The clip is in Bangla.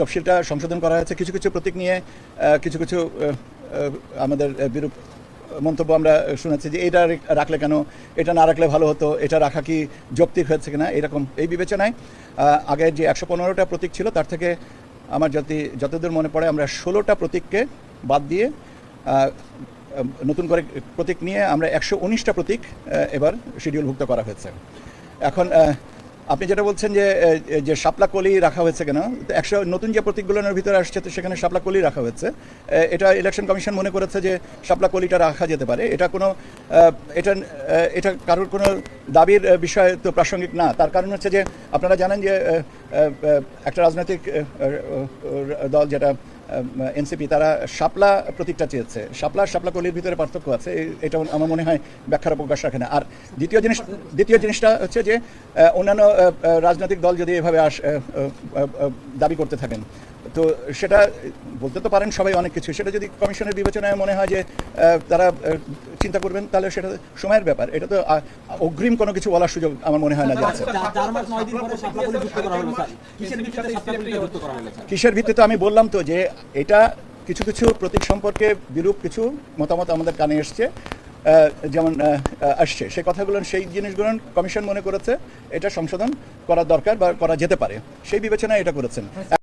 তফসিলটা সংশোধন করা হয়েছে। কিছু কিছু প্রতীক নিয়ে কিছু কিছু আমাদের বিরূপ মন্তব্য আমরা শুনেছি যে এটা রাখলে কেন? এটা না রাখলে ভালো হতো? এটা রাখা কি যৌক্তিক হয়েছে কিনা? এরকম এই বিবেচনায় আহ, আগে যে একশো পনেরোটা প্রতীক ছিল তার থেকে আমার যদি যতদূর মনে পড়ে আমরা ষোলোটা প্রতীককে বাদ দিয়ে নতুন করে প্রতীক নিয়ে আমরা একশো উনিশটা প্রতীক এবার শিডিউলভুক্ত করা হয়েছে। এখন আপনি যেটা বলছেন যে যে শাপলা কলি রাখা হয়েছে কেন? একশো নতুন যে প্রতীকগুলোর ভিতরে আসছে, তো সেখানে শাপলা কলি রাখা হয়েছে। এটা ইলেকশন কমিশন মনে করেছে যে শাপলা কলিটা রাখা যেতে পারে। এটা কোনো এটা এটা কারোর কোনো দাবির বিষয় তো প্রাসঙ্গিক না। তার কারণ হচ্ছে যে, আপনারা জানেন যে একটা রাজনৈতিক দল যেটা এনসিপি, তারা শাপলা প্রতীকটা চেয়েছে। শাপলা শাপলা কলির ভিতরে পার্থক্য আছে এটা আমার মনে হয় ব্যাখ্যার অবকাশ রাখে না। আর দ্বিতীয় জিনিস দ্বিতীয় জিনিসটা হচ্ছে যে অন্যান্য রাজনৈতিক দল যদি এভাবে আস দাবি করতে থাকেন, তো সেটা বলতে তো পারেন সবাই অনেক কিছু। সেটা যদি কমিশনের বিবেচনায় মনে হয় যে তারা চিন্তা করবেন তাহলে সেটা সময়ের ব্যাপার। এটা তো অগ্রিম কোনো কিছু বলার সুযোগ আমার মনে হয় না যে আছে। কিসের ভিত্তিতে আমি বললাম তো যে এটা কিছু কিছু প্রতীক সম্পর্কে বিরূপ কিছু মতামত আমাদের কানে এসছে যেমন আসছে। সে কথাগুলো সেই জিনিসগুলো কমিশন মনে করেছে এটা সংশোধন করা দরকার বা করা যেতে পারে। সেই বিবেচনায় এটা করেছেন।